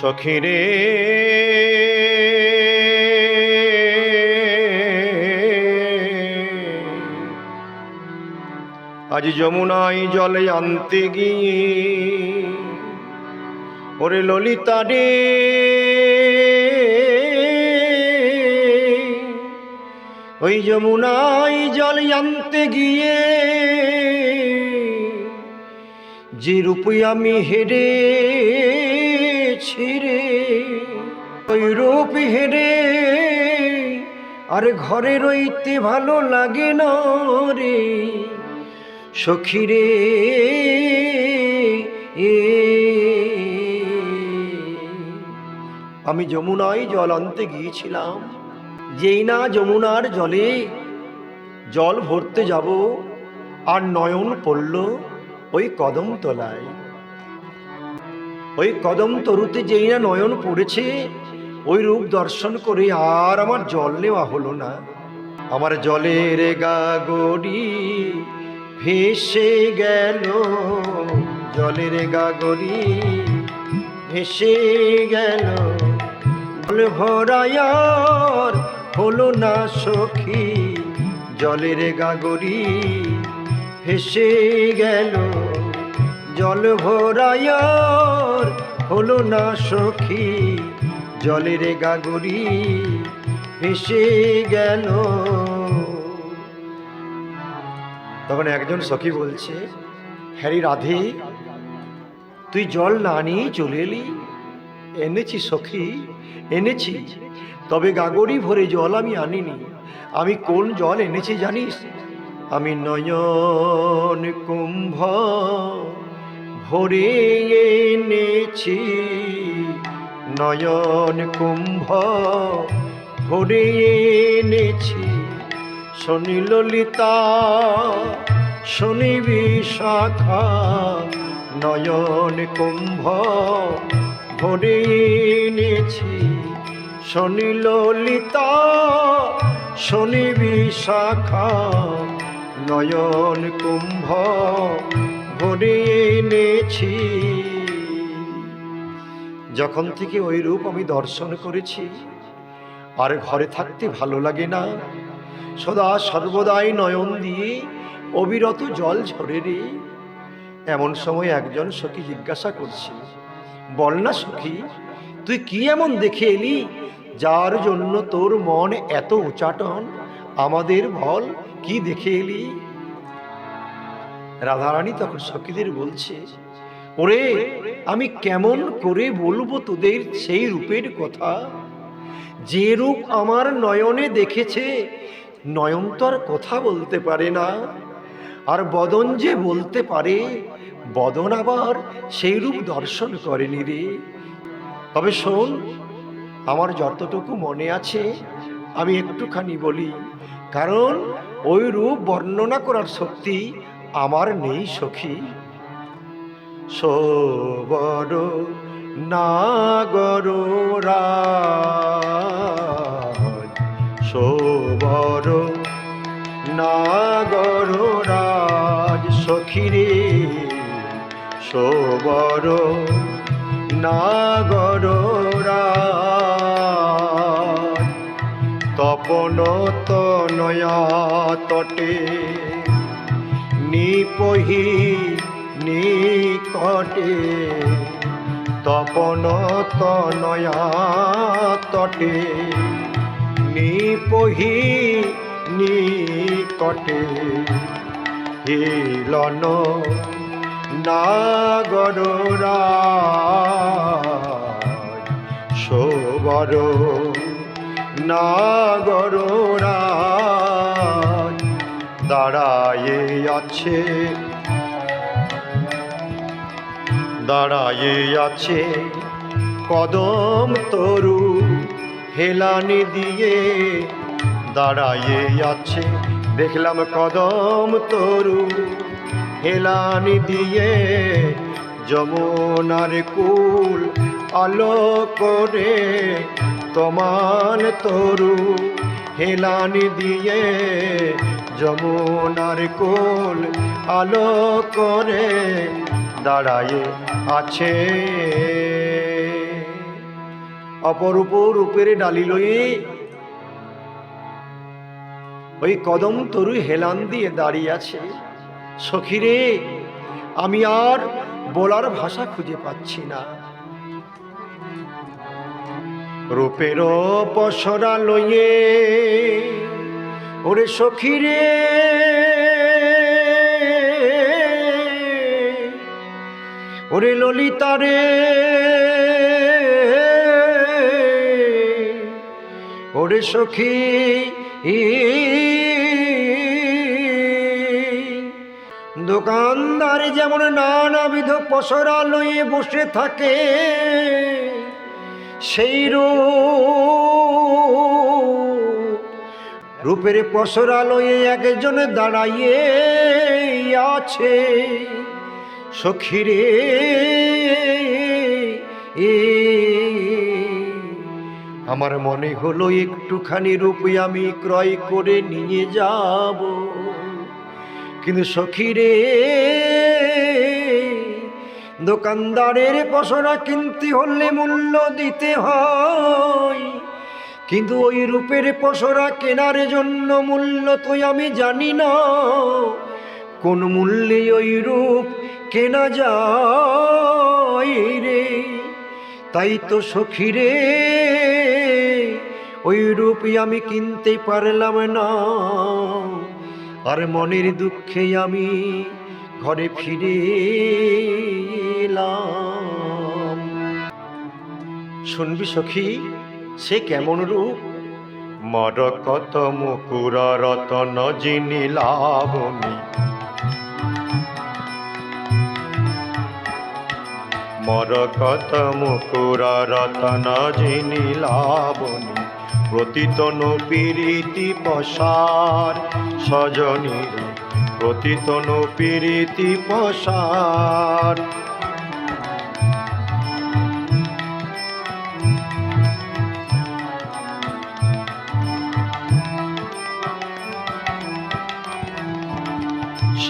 সখিরে। আজ যমুনায় জলে আনতে গিয়ে ওরে ললিতা রে, ওই যমুনায় জল আনতে গিয়ে যে রূপে আমি হেরে ছিড়ে ওই রূপ হেরে। আরে ঘরে রইতে ভালো লাগে না রে সখী রে এ আমি যমুনায় জল আনতে গিয়েছিলাম। যেই না যমুনার জলে জল ভরতে যাব, আর নয়ন পড়ল ওই কদম তলায় ওই কদম তরুতে যেই না নয়ন পড়েছে, ওই রূপ দর্শন করে আর আমার জল নেওয়া হলো না। আমার জলের গাগরি ভেসে গেল, জলের গাগরি ভেসে গেল। জল ভরায়ার হলো না সখী, জলের গাগরি ভেসে গেল। জল ভরায়ার, হলো না সখী? জলের গাগরি ভেসে গেল। তখন একজন সখী বলছে, হ্যারি রাধে, তুই জল না নিয়ে চলে এলি? এনেছি সখী, এনেছি। তবে গাগরি ভরে জল আমি আনিনি। আমি কোন জল এনেছি জানিস? আমি নয়ন কুম্ভ। ভরে এনেছি নয়ন কুম্ভ। ভরে এনেছি শনি ললিতা, শনি বিশাখা, নয়ন কুম্ভ। ভরে এনেছি শনি ললিতা, শনি বিশাখা, নয়ন কুম্ভ। ভরে এনেছি। যখন থেকে ওই রূপ আমি দর্শন করেছি, আর ঘরে থাকতে ভালো লাগে না, সদা সর্বদাই নয়ন দিয়ে অবিরত জল ঝরে রে। এমন সময় একজন সখী জিজ্ঞাসা করছে, বল না সখী, তুই কি এমন দেখে এলি, যার জন্য তোর মন এত উচাটন? আমাদের বল, কি দেখে এলি? রাধারানী তখন সখীদের বলছে, ওরে, আমি কেমন করে বলব তোদের সেই রূপের কথা? যে রূপ আমার নয়নে দেখেছে, নয়ন তো আর কথা বলতে পারে না। আর বদন যে বলতে পারে, বদন আবার সেই রূপ দর্শন করেনি রে। তবে শোন, আমার যতটুকু মনে আছে, আমি একটুখানি বলি। কারণ ওই রূপ বর্ণনা করার শক্তি আমার নেই সখী। সবর নাগর সবর নাগর রাজ সখীরে সবর নাগর তপন তনয়া তটে নিপহি নিকটে তপন তনয়া তটে নিপহি নিকটে। হিলন নাগরা শোবর নাগরা আছে। দাঁড়ায়ে আছে কদম তরু, হেলানি দিয়ে। দাঁড়ায়ে আছে, দেখলাম কদম তরু, হেলানি দিয়ে। যমুনার কুল আলো করে তোমার তরু, হেলানি দিয়ে। যমুনার কোল আলো করে দাঁড়ায়ে আছে। অপরূপ রূপের ডালি লয়ে ওই কদম তরু হেলান দিয়ে দাঁড়িয়ে আছে। সখিরে, আমি আর বলার ভাষা খুঁজে পাচ্ছি না। রূপের পসরা লইয়ে ওরে সখিরে ওরে ললিতারে ওরে সখী দোকানদার যেমন নানাবিধ পসরা লইয়ে বসে থাকে, সেই রূপ রূপের পসরা লইয়ে একজন দাঁড়াইয়ে আছে। সখিরে আমার মনে হলো একটুখানি রূপে আমি ক্রয় করে নিয়ে যাব। কিন্তু সখিরে, দোকানদারের পসরা কিনতে হলে মূল্য দিতে হয়। কিন্তু ওই রূপের পশরা কেনার জন্য মূল্য তো আমি জানি না। কোন মূল্যে ওই রূপ কেনা যায় রে? তাই তো সখী রে, ওই রূপই আমি কিনতে পারলাম না। আর মনের দুঃখে আমি ঘরে ফিরে শুনবি সখী সে কেমন রূপ? মর কত মুকুর রতন লাবণী। মর কত মুকুর রতন জিনি লাবণী প্রতিতন পীড়িতি পশার সজনীর। প্রতিতন পীড়িতি পশার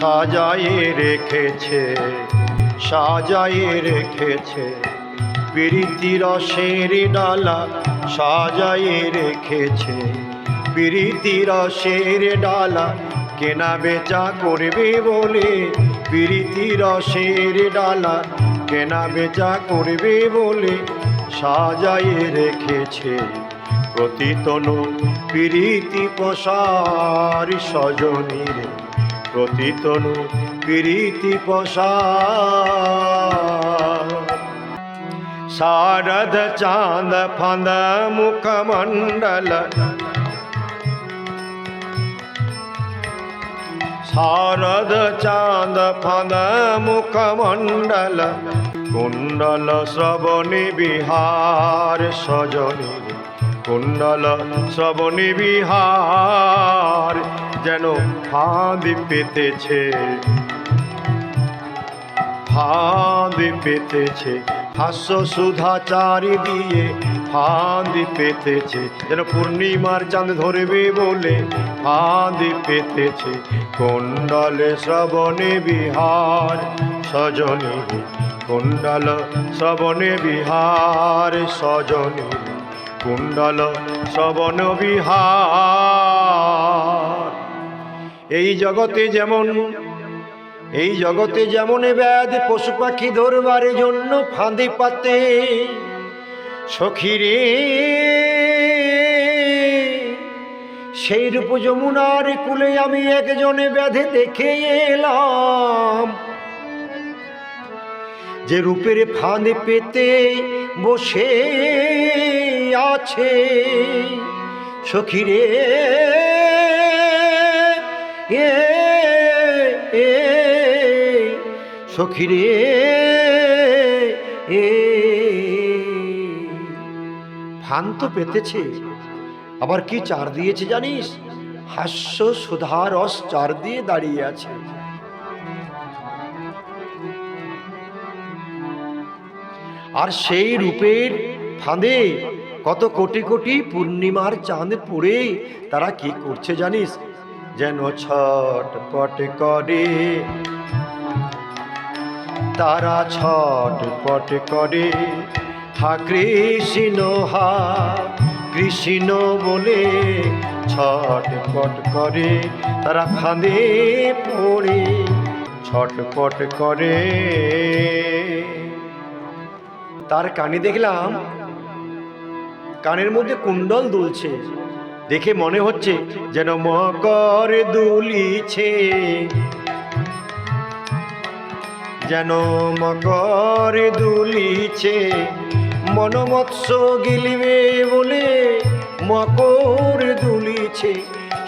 সাজায়ে রেখেছে সাজায়ে রেখেছে। প্রীতি রসের ডালা সাজায়ে রেখেছে। প্রীতি রসের ডালা কেনা বেচা করবে বলে, প্রীতি রসের ডালা কেনা বেচা করবে বলে সাজায়ে রেখেছে। প্রতিতনু প্রীতি প্রসার সজনীর। প্রতিতনু প্রীতি শারদ চাঁদ ফাঁদ মুখমণ্ডল শারদ চাঁদ ফাঁদ মুখমণ্ডল কুণ্ডল শ্রবণী বিহার সজনী। কুণ্ডল শ্রবণী বিহার যেন ফাঁদ পেতেছে। ফাঁদ পেতেছে। হাস্য সুধা চারি দিয়ে ফাঁদ পেতেছে। যেন পূর্ণিমার চাঁদ ধরবে বলে ফাঁদ পেতেছে। কুণ্ডলে শ্রবণে বিহার, সজনী। কুণ্ডল শ্রবণে বিহার, সজনী। কুণ্ডল শ্রবণ বিহার। এই জগতে যেমন, এই জগতে যেমন ব্যাধ পশু পাখি ধরবার জন্য ফাঁদে পাতে, সখিরে সেই রূপ যমুনার কুলে আমি একজনে ব্যাধে দেখে এলাম। যে রূপের ফাঁদে পেতে বসে আছে সখিরে এ সখিরে, এ। ফান তো পেতেছে, আবার কি চার দিয়েছে জানিস? হাস্য সুধা রস চার দিয়ে দাঁড়িয়ে আছে। আর সেই রূপের ফাঁদে কত কোটি কোটি পূর্ণিমার চাঁদ পড়ে, তারা কি করছে জানিস? যেন ছটপট করে। তারা ছটপট করে। হা কৃষ্ণ হা কৃষ্ণ বলে ছটপট করে। তারা ফাঁদে পড়ে ছটপট করে। তার কানে দেখলাম, কানের মধ্যে কুণ্ডল দুলছে। দেখে মনে হচ্ছে যেন মকর দুলিছে। যেন মকর দুলিছে। মনমৎস্য গিলিবে বলে মকর দুলিছে।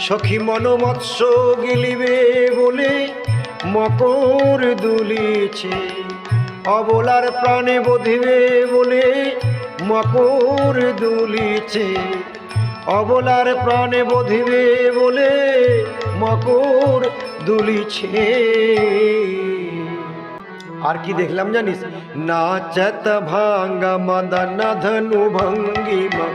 সখী মনমৎস্য গিলিবে বলে মকর দুলিছে। অবলার প্রাণে বধিবে বলে মকর দুলিছে। অবলার প্রাণে বধিবে বলে মকর দুলিছে। আর কি দেখলাম জানিস? নাচত ভাঙ্গা মদন ধনু ভঙ্গিমা।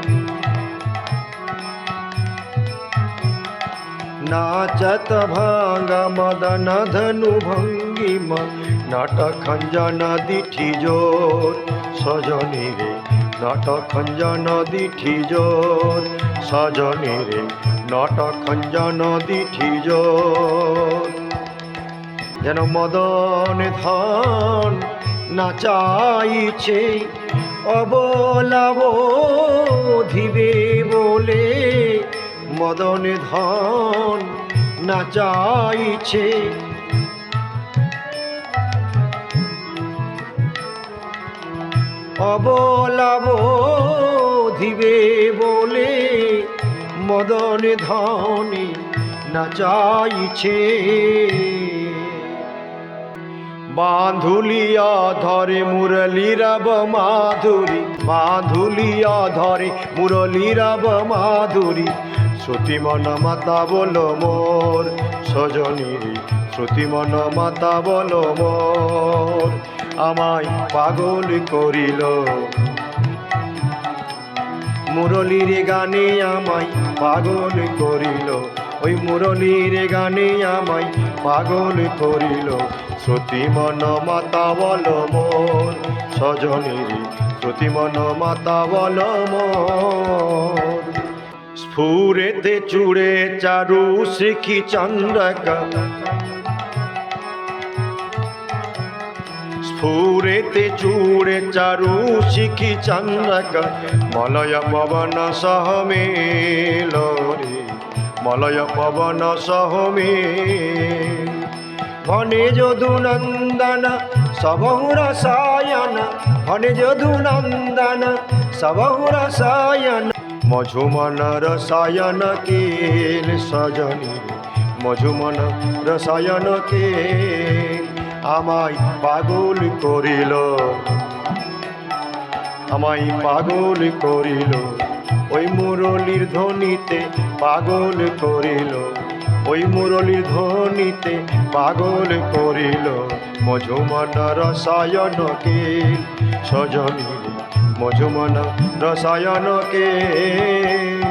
নাচত ভাঙ্গা মদন ধনু ভঙ্গিমা। নাটক খঞ্জন দিঠি জোর সজনী রে। নাটক খঞ্জন দিঠি জোর সজনী রে নাটক খঞ্জন দিঠি জোর যেন মদন ধন নাচাইছে অবলাব ধিবে বলে মদন ধন নাচাইছে অবলাব ধিবে বলে মদন ধনে নাচাইছে। বাঁধুলিয়া ধরে মুরলি রব মাধুরী বাঁধুলিয়া ধরে মুরলি রব মাধুরী। শ্রুতি মন মাতা বল মোর সজনীর শ্রুতি মন মাতা বল আমায় পাগল করিল। মুরলীর গানে আমায় পাগল করিল, ওই মুরলীর গানে আমায় পাগল করিল। শ্রুতি মন মাতা বল মোর, সজনীর শ্রুতি মন মাতা বল মোর। স্ফুরেতে চূড়ে চারু শিখি চন্দ্রকা? স্ফুরেতে চূড়ে চারু শিখি চন্দ্রক মলয় পবন সহ মেল রে, মলয় পবন সহ মেল। ভনে যদু নন্দন সবহু রসায়ন ভনে যদু নন্দন সবহু রসায়ন মঝুমন রসায়ন কেল সজনী, মঝুমন রসায়ন কেল। আমায় পাগল করিল। আমায় পাগল করিল। ওই মুরলির ধ্বনিতে পাগল করিল। ওই মুরলির ধ্বনিতে পাগল করিল। মঝুমন রসায়ন কে সজনী মঝুমন রসায়ন কে